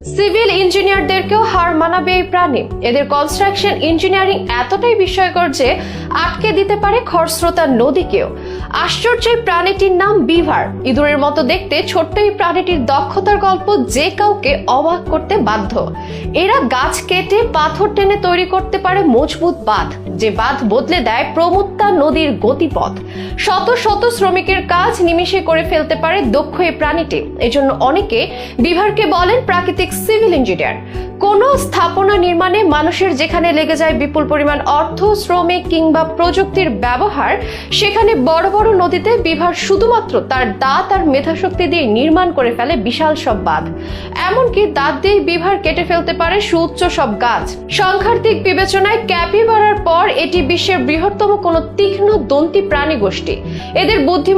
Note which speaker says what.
Speaker 1: Civil ইঞ্জিনিয়ারদেরকেও হার মানাবে এই প্রাণী। এদের কনস্ট্রাকশন ইঞ্জিনিয়ারিং এতটাই বিস্ময়কর যে আটকে দিতে পারে খরস্রোতা নদীকেও। আশ্চর্য প্রাণীটির নাম বিভার। ইঁদুরের মতো দেখতে ছোট্ট এই প্রাণীটির দক্ষতার গল্প যে কাউকে অবাক করতে বাধ্য। এরা গাছ কেটে পাথর টেনে তৈরি করতে পারে মজবুত বাঁধ, যে বাঁধ বদলে দেয় প্রমুত্তা নদীর গতিপথ। শত শত শ্রমিকের কাজ নিমিষে করে ফেলতে পারে দক্ষ এই প্রাণীটি। এজন্য অনেকে বিভারকে বলেন প্রাকৃতিক সিভিল ইঞ্জিনিয়ার। কোন স্থাপনা নির্মাণে মানুষের যেখানে লেগে যায় বিপুল পরিমাণ অর্থ, শ্রমিক কিংবা প্রযুক্তির ব্যবহার, সেখানে বড় বড় নদীতে বিভার শুধুমাত্র তার দাঁত আর মেধাশক্তি দিয়ে নির্মাণ করে ফেলে বিশাল সব বাঁধ। এমনকি দাঁত দিয়ে বিভার কেটে ফেলতে পারে সুউচ্চ সব গাছ। সংখ্যার দিক বিবেচনায় ক্যাপি বাড়ার পর এটি বিশ্বের বৃহত্তম কোনো তীক্ষ্ণ দন্তি প্রাণী গোষ্ঠী এদের বুদ্ধি